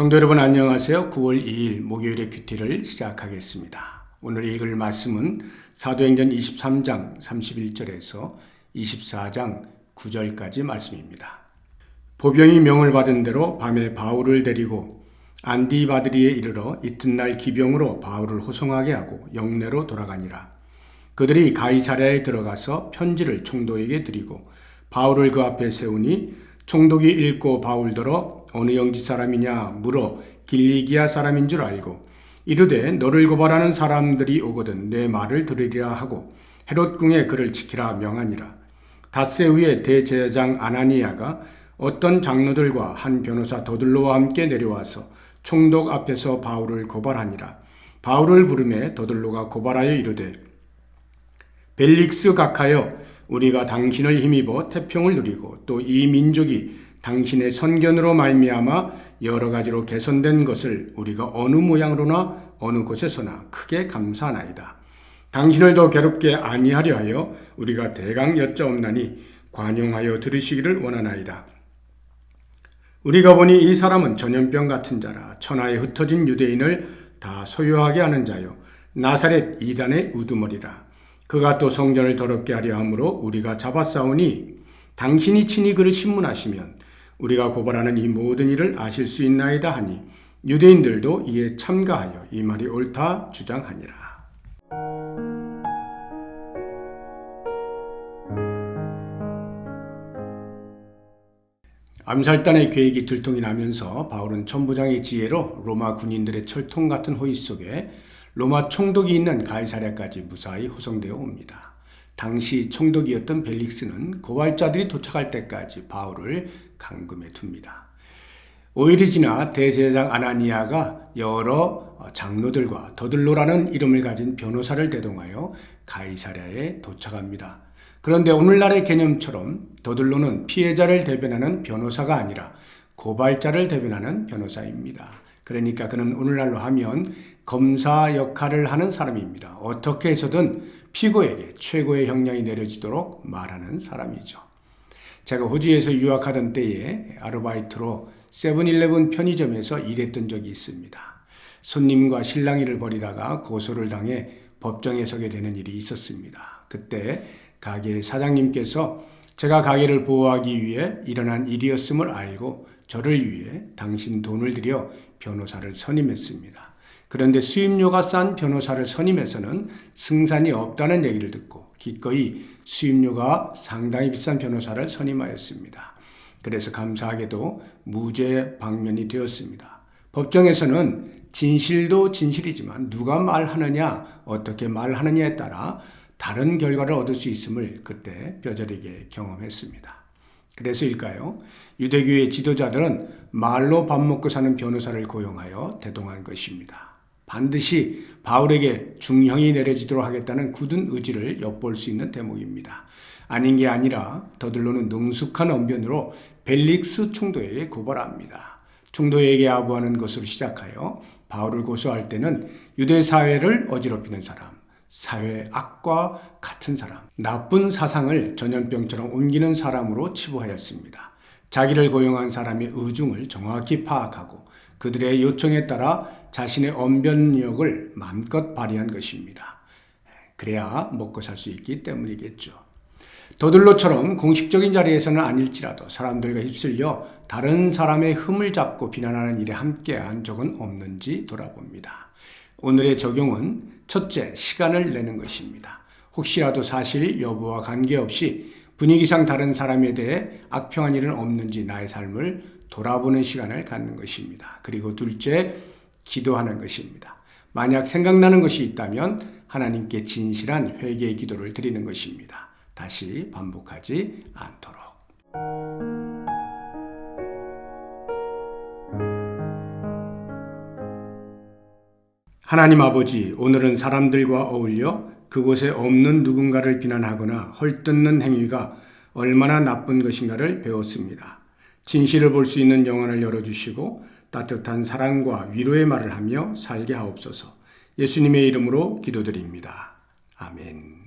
성도 여러분 안녕하세요. 9월 2일 목요일의 큐티를 시작하겠습니다. 오늘 읽을 말씀은 사도행전 23장 31절에서 24장 9절까지 말씀입니다. 보병이 명을 받은 대로 밤에 바울을 데리고 안디바드리에 이르러 이튿날 기병으로 바울을 호송하게 하고 영내로 돌아가니라. 그들이 가이사랴에 들어가서 편지를 총독에게 드리고 바울을 그 앞에 세우니 총독이 읽고 바울더러 어느 영지 사람이냐 물어 길리기아 사람인 줄 알고 이르되 너를 고발하는 사람들이 오거든 내 말을 들으리라 하고 헤롯 궁에 그를 지키라 명하니라. 닷새 후에 대제사장 아나니아가 어떤 장로들과 한 변호사 더들로와 함께 내려와서 총독 앞에서 바울을 고발하니라. 바울을 부르매 더들로가 고발하여 이르되 벨릭스 각하여 우리가 당신을 힘입어 태평을 누리고 또 이 민족이 당신의 선견으로 말미암아 여러 가지로 개선된 것을 우리가 어느 모양으로나 어느 곳에서나 크게 감사하나이다. 당신을 더 괴롭게 아니하려 하여 우리가 대강 여짜옵나니 관용하여 들으시기를 원하나이다. 우리가 보니 이 사람은 전염병 같은 자라 천하에 흩어진 유대인을 다 소유하게 하는 자요 나사렛 이단의 우두머리라 그가 또 성전을 더럽게 하려 함으로 우리가 잡아싸우니 당신이 친히 그를 신문하시면 우리가 고발하는 이 모든 일을 아실 수 있나이다 하니 유대인들도 이에 참가하여 이 말이 옳다 주장하니라. 암살단의 계획이 들통이 나면서 바울은 천부장의 지혜로 로마 군인들의 철통 같은 호의 속에 로마 총독이 있는 가이사랴까지 무사히 호송되어 옵니다. 당시 총독이었던 벨릭스는 고발자들이 도착할 때까지 바울을 감금해 둡니다. 5일이 지나 대제사장 아나니아가 여러 장로들과 더들로라는 이름을 가진 변호사를 대동하여 가이사랴에 도착합니다. 그런데 오늘날의 개념처럼 더들로는 피해자를 대변하는 변호사가 아니라 고발자를 대변하는 변호사입니다. 그러니까 그는 오늘날로 하면 검사 역할을 하는 사람입니다. 어떻게 해서든 피고에게 최고의 형량이 내려지도록 말하는 사람이죠. 제가 호주에서 유학하던 때에 아르바이트로 세븐일레븐 편의점에서 일했던 적이 있습니다. 손님과 실랑이를 벌이다가 고소를 당해 법정에 서게 되는 일이 있었습니다. 그때 가게 사장님께서 제가 가게를 보호하기 위해 일어난 일이었음을 알고 저를 위해 당신 돈을 들여 변호사를 선임했습니다. 그런데 수임료가 싼 변호사를 선임해서는 승산이 없다는 얘기를 듣고 기꺼이 수임료가 상당히 비싼 변호사를 선임하였습니다. 그래서 감사하게도 무죄 방면이 되었습니다. 법정에서는 진실도 진실이지만 누가 말하느냐, 어떻게 말하느냐에 따라 다른 결과를 얻을 수 있음을 그때 뼈저리게 경험했습니다. 그래서일까요? 유대교의 지도자들은 말로 밥 먹고 사는 변호사를 고용하여 대동한 것입니다. 반드시 바울에게 중형이 내려지도록 하겠다는 굳은 의지를 엿볼 수 있는 대목입니다. 아닌 게 아니라 더들로는 능숙한 언변으로 벨릭스 총독에게 고발합니다. 총독에게 아부하는 것으로 시작하여 바울을 고소할 때는 유대 사회를 어지럽히는 사람, 사회 악과 같은 사람, 나쁜 사상을 전염병처럼 옮기는 사람으로 치부하였습니다. 자기를 고용한 사람의 의중을 정확히 파악하고 그들의 요청에 따라 자신의 언변력을 마음껏 발휘한 것입니다. 그래야 먹고 살 수 있기 때문이겠죠. 더들로처럼 공식적인 자리에서는 아닐지라도 사람들과 휩쓸려 다른 사람의 흠을 잡고 비난하는 일에 함께한 적은 없는지 돌아봅니다. 오늘의 적용은 첫째, 시간을 내는 것입니다. 혹시라도 사실 여부와 관계없이 분위기상 다른 사람에 대해 악평한 일은 없는지 나의 삶을 돌아보는 시간을 갖는 것입니다. 그리고 둘째, 기도하는 것입니다. 만약 생각나는 것이 있다면 하나님께 진실한 회개의 기도를 드리는 것입니다. 다시 반복하지 않도록. 하나님 아버지, 오늘은 사람들과 어울려 그곳에 없는 누군가를 비난하거나 헐뜯는 행위가 얼마나 나쁜 것인가를 배웠습니다. 진실을 볼 수 있는 영혼을 열어주시고 따뜻한 사랑과 위로의 말을 하며 살게 하옵소서. 예수님의 이름으로 기도드립니다. 아멘.